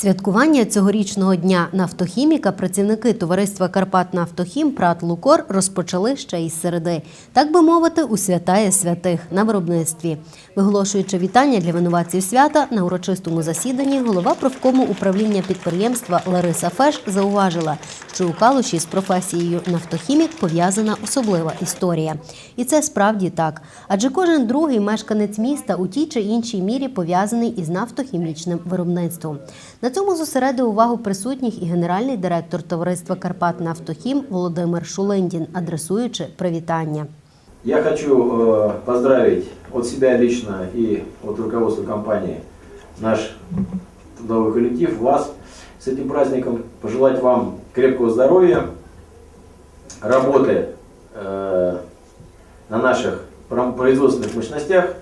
Святкування цьогорічного дня нафтохіміка працівники товариства Карпат Нафтохім Прат Лукор розпочали ще із середи, так би мовити, у святає святих на виробництві. Виголошуючи вітання для винуватців свята на урочистому засіданні, голова профкому управління підприємства Лариса Феш зауважила, що у Калуші з професією нафтохімік пов'язана особлива історія. І це справді так. Адже кожен другий мешканець міста у тій чи іншій мірі пов'язаний із нафтохімічним виробництвом. На цьому зосередив увагу присутніх і генеральний директор товариства Карпат Нафтохім Володимир Шулиндін, адресуючи привітання. Я хочу э, поздравить от себя лично и от руководства компании наш трудовой коллектив, вас с этим праздником, пожелать вам крепкого здоровья, работы э, на наших пром- производственных мощностях,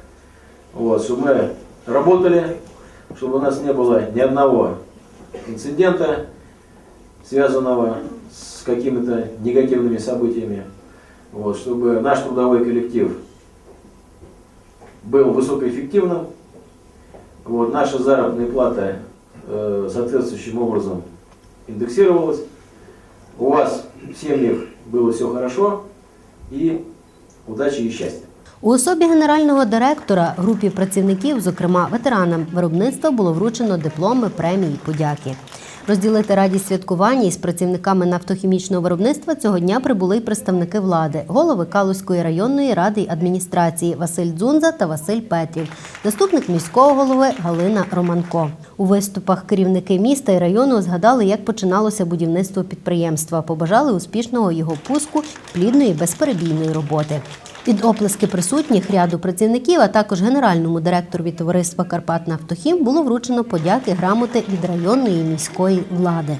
вот, чтобы мы работали, чтобы у нас не было ни одного инцидента, связанного с какими-то негативными событиями. Вот, чтобы наш трудовой коллектив был высокоэффективным, вот, наша заработная плата э, соответствующим образом индексировалась, у вас в семьях было все хорошо и удачи и счастья. У особі генерального директора групі працівників, зокрема ветеранам виробництва, було вручено дипломи, премії, подяки. Розділити радість святкування із працівниками нафтохімічного виробництва цього дня прибули й представники влади, голови Калузької районної ради й адміністрації Василь Дзунза та Василь Петрів, заступник міського голови Галина Романко. У виступах керівники міста і району згадали, як починалося будівництво підприємства, побажали успішного його пуску, плідної безперебійної роботи. Під оплески присутніх ряду працівників, а також генеральному директорові товариства Карпатнафтохім було вручено подяки грамоти від районної міської влади.